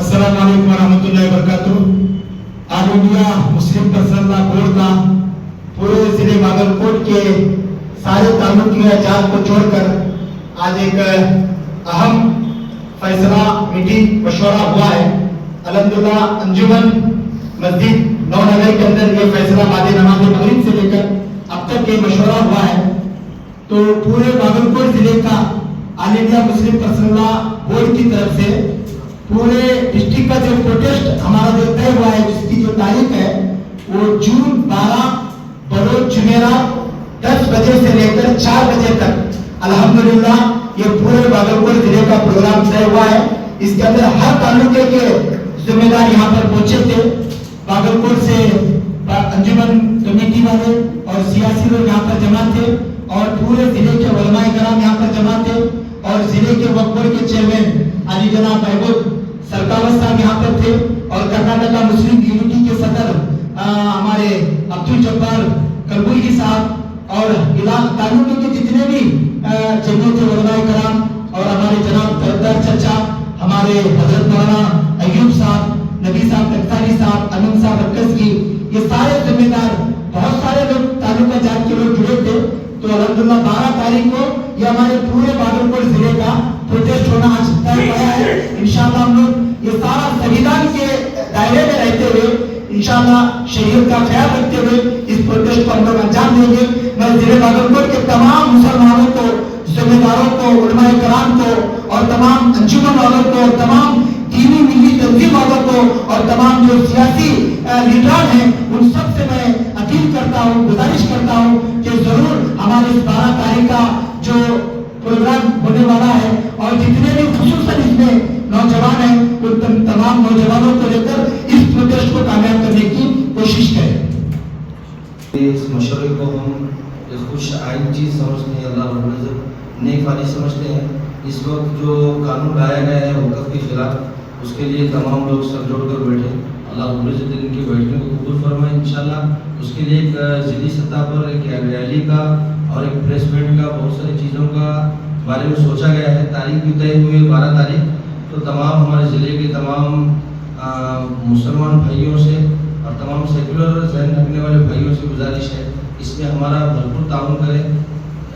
السلام علیکم ورحمۃ اللہ وبرکاتہ۔ All India Muslim personal board کا پورے ضلع باغل کوٹ کے سارے تعلق میں اجاد کو چھوڑ کر آج ایک اہم فیصلہ میٹنگ مشورہ ہوا ہے۔ الحمدللہ، انجمن مسجد نو نگر کے اندر یہ فیصلہ بعد نماز مغرب سے لے کر اب تک یہ مشورہ ہوا ہے۔ تو پورے باغل کوٹ ضلع کا all India Muslim personal board کی طرف سے پورے ڈسٹرکٹ کا جو پروٹیسٹ ہمارا جو طے ہوا ہے، جس کی جو تاریخ ہے، وہ جون بارہ بلوچ جمعرات دس بجے سے لے کر چار بجے تک۔ الحمدللہ، یہ پورے بھاگلپور ضلع کا پروگرام طے ہوا ہے۔ اس کے اندر ہر تعلقے کے ذمہ دار یہاں پر پہنچے تھے۔ باغلپور سے انجمن کمیٹی والے اور سیاسی لوگ یہاں پر جمع تھے اور پورے ضلع کے علماء کرام یہاں پر جمع تھے۔ اور ضلع کے وقبر کے چیئرمین علی جناب محبوب سرکاوت صاحب یہاں پر تھے اور کرناٹکا مسلم یونٹی کے صدر ہمارے عبد کربوئی کربولی صاحب اور علاق تعلق کے جتنے بھی جنگوں کے علماء کرام اور ہمارے جناب تردار چچا، ہمارے حضرت مولانا ایوب صاحب، نبی صاحب تختاری صاحب، انم صاحب رکس کی، یہ سارے ذمہ دار، بہت سارے لوگ تعلقہ جات کے لوگ جڑے تھے۔ تو الحمدللہ بارہ تاریخ کو یہ ہمارے پورے باغلپور ضلع کا پروجیکٹ ہونا آج طے پایا ہے۔ انشاءاللہ ہم لوگ یہ سارا سنویدھان کے دائرے میں رہتے ہوئے انشاءاللہ شہید کا خیال رکھتے ہوئے اس پروجیکٹ کو ہم لوگ انجام دیں گے۔ میں ضلع بھاگلپور کے تمام مسلمانوں کو ذمہ داروں کو علماء کرام کو اور تمام انجمن والوں کو اور تمام دینی ملی تنظیم والوں کو اور تمام جو سیاسی لیڈران ہیں ان سب سے میں اپیل کرتا ہوں گزارش کرتا ہوں کہ ضرور ہمارے اس بارہ تاریخ کا نوجوان ہیں تو تم تمام نوجوانوں کو لے کر اس پروجیکٹ کو کامیاب کرنے کی کوشش کریں۔ اس مشورے کو ہم خوش آئین چیز سمجھتے ہیں، اللہ رب العزت نیک خالص سمجھتے ہیں۔ اس وقت جو قانون لایا گیا ہے وقت کے خلاف، اس کے لیے تمام لوگ سر جوڑ کر بیٹھے اللہ رب العزت ان کے بیٹھنے کو قبول فرمائے، انشاءاللہ۔ اس کے لیے ایک ذیلی سطح پر ایک ریلی کا اور ایک پریس میٹ کا بہت ساری چیزوں کا بارے میں سوچا گیا ہے۔ تاریخ بھی طے ہوئی ہے، بارہ تاریخ۔ تو تمام ہمارے ضلع کے تمام مسلمان بھائیوں سے اور تمام سیکولر ذہن رکھنے والے بھائیوں سے گزارش ہے، اس میں ہمارا بھرپور تعاون کریں۔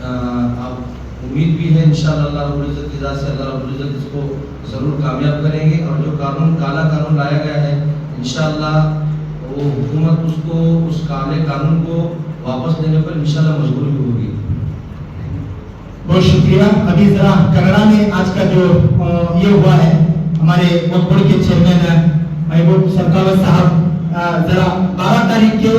آپ امید بھی ہے انشاءاللہ اللہ رب العزت کی ذات سے اللہ رب العزت اس کو ضرور کامیاب کریں گے اور جو قانون، کالا قانون لایا گیا ہے، انشاءاللہ وہ حکومت اس کو، اس کالے قانون کو واپس لینے پر انشاءاللہ مجبوری ہوگی۔ بہت شکریہ۔ ابھی ذرا کنگڑا میں آج کا جو یہ ہوا ہے، ہمارے وقت بڑھ کے چیئرمین ہیں۔ محبوب سرکاوت صاحب ذرا بارہ تاریخ کے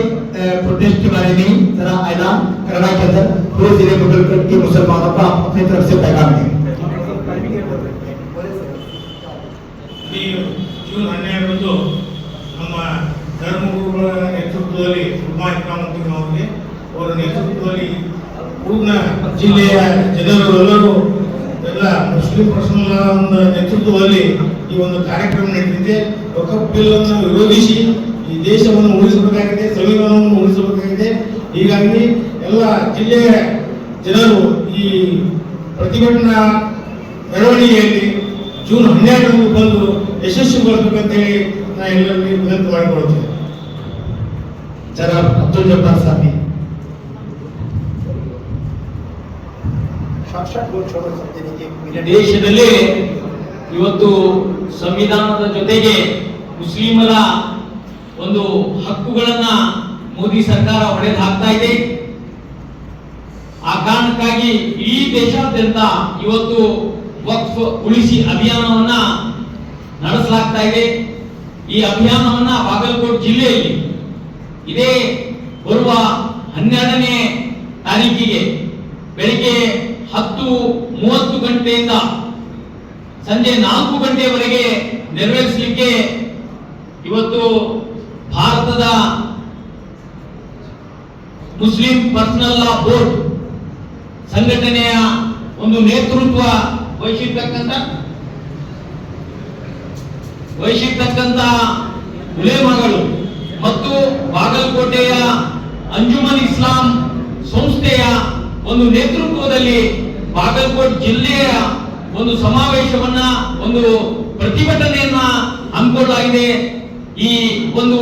پروٹیسٹ کے بارے میں ذرا اعلان کنگڑا کے اندر۔ پورے ضلع کر کے مسلمانوں کا اپنی طرف سے پیغام دیں۔ ಜೂನ್ ಹನ್ನೆರಡರಂದು ನಮ್ಮ ಧರ್ಮಗುರುಗಳ ನೇತೃತ್ವದಲ್ಲಿ ಸುಭಾಷ್ ಕಾಮಂತಿಂಗ್ ಅವರಿಗೆ ಅವರ ನೇತೃತ್ವದಲ್ಲಿ ಪೂರ್ಣ ಜಿಲ್ಲೆಯ ಜನರೆಲ್ಲರೂ ಎಲ್ಲ ಮುಸ್ಲಿಂ ಪ್ರಶ್ನೆಗಳ ನೇತೃತ್ವದಲ್ಲಿ ಈ ಒಂದು ಕಾರ್ಯಕ್ರಮ ನಡೆದಿದೆ. ಬಿಲ್ಲನ್ನು ವಿರೋಧಿಸಿ ಈ ದೇಶವನ್ನು ಉಳಿಸಬೇಕಾಗಿದೆ ಸಂವಿಧಾನವನ್ನು ಉಳಿಸಬೇಕಾಗಿದೆ. ಹೀಗಾಗಿ ಎಲ್ಲ ಜಿಲ್ಲೆಯ ಜನರು ಈ ಪ್ರತಿಭಟನಾ ಮೆರವಣಿಗೆಯಲ್ಲಿ ಜೂನ್ ಹನ್ನೆರಡರಂದು ಬಂದು ಯಶಸ್ವಿಗೊಳಿಸಬೇಕಂತೇಳಿ ನಾನು ಎಲ್ಲರಿಗೂ ವಿನಂತಿ ಮಾಡಿಕೊಳ್ಳುತ್ತೇನೆ. ಜನ ಅಬ್ದುಲ್ ಜಬ್ಬಾರ್ ಸಾಹಿ ದೇಶದಲ್ಲಿ ಇವತ್ತು ಸಂವಿಧಾನದ ಜೊತೆಗೆ ಮುಸ್ಲಿಮರ ಒಂದು ಹಕ್ಕುಗಳನ್ನ ಮೋದಿ ಸರ್ಕಾರ ಹೊಡೆದು ಹಾಕ್ತಾ ಇದೆ. ಆ ಕಾರಣಕ್ಕಾಗಿ ಇಡೀ ದೇಶಾದ್ಯಂತ ಇವತ್ತು ವಕ್ಫ್ ಉಳಿಸಿ ಅಭಿಯಾನವನ್ನ ನಡೆಸಲಾಗ್ತಾ ಇದೆ. ಈ ಅಭಿಯಾನವನ್ನ ಬಾಗಲಕೋಟ್ ಜಿಲ್ಲೆಯಲ್ಲಿ ಇದೇ ಬರುವ ಹನ್ನೆರಡನೇ ತಾರೀಕಿಗೆ ಬೆಳಿಗ್ಗೆ ಹತ್ತು ಮೂವತ್ತು ಗಂಟೆಯಿಂದ ಸಂಜೆ ನಾಲ್ಕು ಗಂಟೆಯವರೆಗೆ ನೆರವೇರಿಸಲಿಕ್ಕೆ ಇವತ್ತು ಭಾರತದ ಮುಸ್ಲಿಂ ಪರ್ಸನಲ್ ಲಾ ಬೋರ್ಡ್ ಸಂಘಟನೆಯ ಒಂದು ನೇತೃತ್ವ ವಹಿಸಿರ್ತಕ್ಕಂಥ ವಹಿಸಿರ್ತಕ್ಕಂಥ ಉಲೇಮಗಳು ಮತ್ತು ಬಾಗಲಕೋಟೆಯ ಅಂಜುಮನ್ ಇಸ್ಲಾಂ ಸಂಸ್ಥೆಯ ಒಂದು ನೇತೃತ್ವದಲ್ಲಿ ಬಾಗಲಕೋಟ್ ಜಿಲ್ಲೆಯ ಒಂದು ಸಮಾವೇಶವನ್ನ, ಒಂದು ಪ್ರತಿಭಟನೆಯನ್ನ ಹಮ್ಮಿಕೊಳ್ಳಲಾಗಿದೆ. ಈ ಒಂದು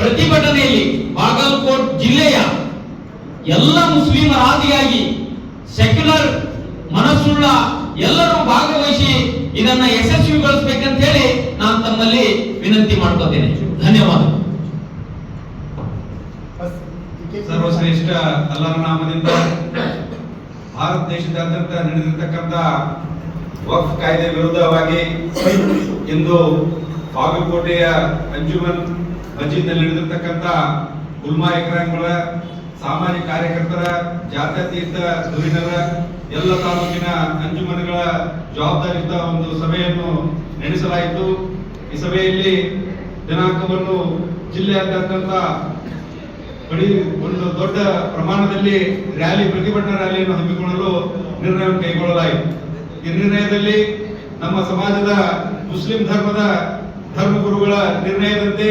ಪ್ರತಿಭಟನೆಯಲ್ಲಿ ಬಾಗಲಕೋಟ್ ಜಿಲ್ಲೆಯ ಎಲ್ಲ ಮುಸ್ಲಿಮರ ಆದಿಯಾಗಿ ಸೆಕ್ಯುಲರ್ ಮನಸ್ಸುಳ್ಳ ಎಲ್ಲರೂ ಭಾಗವಹಿಸಿ ಇದನ್ನ ಯಶಸ್ವಿಗೊಳಿಸಬೇಕಂತ ಹೇಳಿ ನಾನು ತಮ್ಮಲ್ಲಿ ವಿನಂತಿ ಮಾಡ್ಕೋತೇನೆ. ಧನ್ಯವಾದ. ಸರ್ವಶ್ರೇಷ್ಠ ಅಲ್ಲರ ನಾಮದಿಂದ ಭಾರತ ದೇಶದಾದ್ಯಂತ ನಡೆದಿರ್ತಕ್ಕಂಥ ವಕ್ಫ್ ಕಾಯ್ದೆ ವಿರುದ್ಧವಾಗಿ ಇಂದು ಬಾಗಲಕೋಟೆಯ ಅಂಜುಮನ್ ಮಜೀದ್ನಲ್ಲಿ ನಡೆದಿರತಕ್ಕಂತ ಉಲ್ಮಾ ಇಕ್ರಾಂಗಳ ಸಾಮಾಜಿಕ ಕಾರ್ಯಕರ್ತರ, ಜಾತ್ಯತೀತ ಧುರೀಣರ, ಎಲ್ಲ ತಾಲೂಕಿನ ಅಂಜುಮನ್ಗಳ ಜವಾಬ್ದಾರಿಯುತ ಒಂದು ಸಭೆಯನ್ನು ನಡೆಸಲಾಯಿತು. ಈ ಸಭೆಯಲ್ಲಿ ದಿನಾಂಕವನ್ನು ಜಿಲ್ಲೆಯಾದ್ಯಂತ ಬಡಿ ಒಂದು ದೊಡ್ಡ ಪ್ರಮಾಣದಲ್ಲಿ ರ್ಯಾಲಿ, ಪ್ರತಿಭಟನಾ ರ್ಯಾಲಿಯನ್ನು ಹಮ್ಮಿಕೊಳ್ಳಲು ನಿರ್ಣಯವನ್ನು ಕೈಗೊಳ್ಳಲಾಯಿತು. ಈ ನಿರ್ಣಯದಲ್ಲಿ ನಮ್ಮ ಸಮಾಜದ ಮುಸ್ಲಿಂ ಧರ್ಮದ ಧರ್ಮಗುರುಗಳ ನಿರ್ಣಯದಂತೆ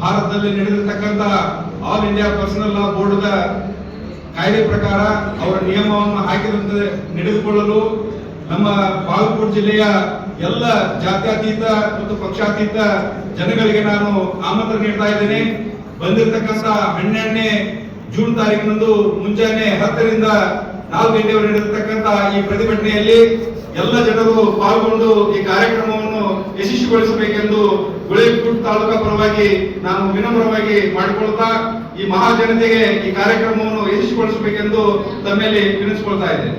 ಭಾರತದಲ್ಲಿ ನಡೆದಿರತಕ್ಕಂತಹ ಆಲ್ ಇಂಡಿಯಾ ಪರ್ಸನಲ್ ಲಾ ಬೋರ್ಡ್ದ ಕಾಯ್ದೆ ಪ್ರಕಾರ ಅವರ ನಿಯಮವನ್ನು ಹಾಕಿದಂತೆ ನಡೆದುಕೊಳ್ಳಲು ನಮ್ಮ ಬಾಗಲಕೋಟೆ ಜಿಲ್ಲೆಯ ಎಲ್ಲ ಜಾತ್ಯತೀತ ಮತ್ತು ಪಕ್ಷಾತೀತ ಜನಗಳಿಗೆ ನಾನು ಆಮಂತ್ರಣ ನೀಡ್ತಾ ಇದ್ದೇನೆ. ಬಂದಿರತಕ್ಕಂತ ಹನ್ನೆರಡನೇ ಜೂನ್ ತಾರೀಕಿನಂದು ಮುಂಜಾನೆ ಹತ್ತರಿಂದ ನಾಲ್ಕು ಗಂಟೆವರೆಗೆ ನಡೆದಿರ್ತಕ್ಕಂಥ ಈ ಪ್ರತಿಭಟನೆಯಲ್ಲಿ ಎಲ್ಲ ಜನರು ಪಾಲ್ಗೊಂಡು ಈ ಕಾರ್ಯಕ್ರಮವನ್ನು ಯಶಸ್ವಿಗೊಳಿಸಬೇಕೆಂದು ಗುಳೇಕೂಟ್ ತಾಲೂಕಾ ಪರವಾಗಿ ನಾನು ವಿನಮ್ರವಾಗಿ ಮಾಡಿಕೊಳ್ತಾ ಈ ಮಹಾಜನತೆಗೆ ಈ ಕಾರ್ಯಕ್ರಮವನ್ನು ಯಶಸ್ವಿಗೊಳಿಸಬೇಕೆಂದು ತಮ್ಮಲ್ಲಿ ವಿನಿಸಿಕೊಳ್ತಾ ಇದ್ದೇನೆ.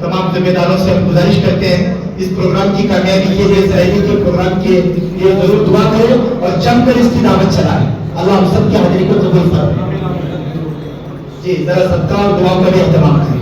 تمام ذمہ داروں سے ہم گزارش کرتے ہیں، اس پروگرام کی کامیابی کے لیے سہیلی کے پروگرام کے یہ ضرور دعا کرے اور جم کر اس کی دعوت چلائے اللہ ہم سب کی حاضری کو قبول فرمائے۔ جی ذرا صدقہ اور دعا کا بھی اہتمام کریں۔